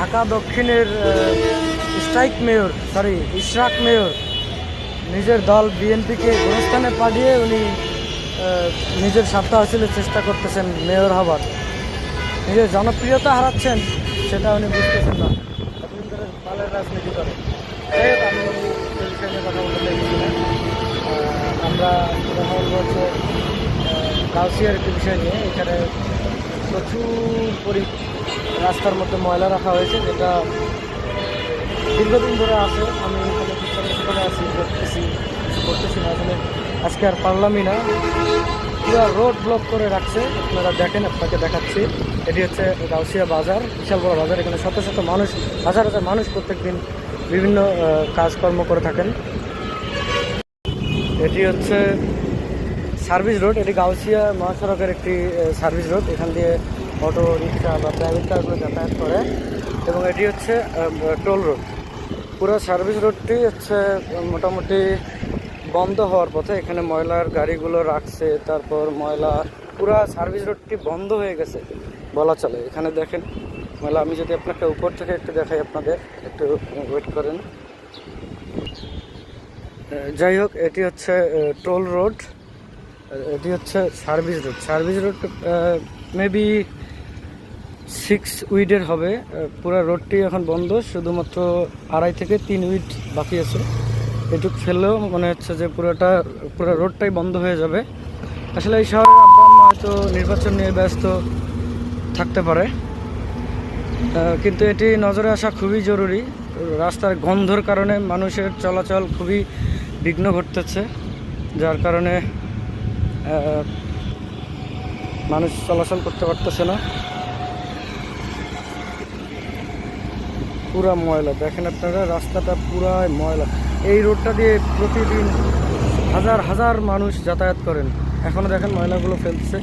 ঢাকা দক্ষিণের strike mayor sorry Ishraque mayor, নিজের দল বিএনপিকে গুরুস্থানে পাঠিয়ে উনি নিজের স্বার্থ হাসিলের চেষ্টা করতেছেন মেয়র হবার। নিজের জনপ্রিয়তা হারাচ্ছেন, সেটা উনি বুঝতেছেন না। দলের রাজনীতি করে। কথা বলতে আমরা কথা বলব হচ্ছে একটি বিষয় নিয়ে। এখানে প্রচুর পরি রাস্তার মধ্যে ময়লা রাখা হয়েছে, যেটা দীর্ঘদিন ধরে আছে। আমি এখানে আছি, করতেছি, কিছু করতেছি না। আসলে আজকে আর পারলামই না। পুরো রোড ব্লক করে রাখছে। আপনারা দেখেন, আপনাকে দেখাচ্ছি। এটি হচ্ছে গাউসিয়া বাজার, বিশাল বড় বাজার। এখানে শত শত মানুষ, হাজার হাজার মানুষ প্রত্যেকদিন বিভিন্ন কাজকর্ম করে থাকেন। এটি হচ্ছে সার্ভিস রোড। এটি গাউসিয়া মহাসড়কের একটি সার্ভিস রোড। এখান দিয়ে অটো, রিক্সা বা প্রাইভেট কারগুলো যাতায়াত করে। এবং এটি হচ্ছে টোল রোড পুরো সার্ভিস রোডটি হচ্ছে মোটামুটি বন্ধ হওয়ার পথে এখানে ময়লার গাড়িগুলো রাখছে, তারপর ময়লা, পুরো সার্ভিস রোডটি বন্ধ হয়ে গেছে বলা চলে। এখানে দেখেন, ময়লা, আমি যদি আপনাকে উপর থেকে একটু দেখাই আপনাদের, একটু ওয়েট করেন। যাই হোক, এটি হচ্ছে টোল রোড এটি হচ্ছে service road service road maybe six উইডের হবে। পুরো রোডটি এখন বন্ধ, শুধুমাত্র আড়াই থেকে তিন উইড বাকি আছে। এটুক ফেললেও মনে হচ্ছে যে পুরোটা, পুরো রোডটাই বন্ধ হয়ে যাবে। আসলে এই শহরে আব্বা হয়তো নির্বাচন নিয়ে ব্যস্ত থাকতে পারে। কিন্তু এটি নজরে আসা খুবই জরুরি। রাস্তার গন্ধর কারণে মানুষের চলাচল খুবই বিঘ্ন ঘটতেছে, যার কারণে মানুষ চলাচল করতে পারতেছে না। পুরা ময়লা। দেখেন আপনারা, রাস্তাটা পুরাই ময়লা। এই রোডটা দিয়ে প্রতিদিন হাজার হাজার মানুষ যাতায়াত করেন। এখনও দেখেন ময়লাগুলো ফেলছে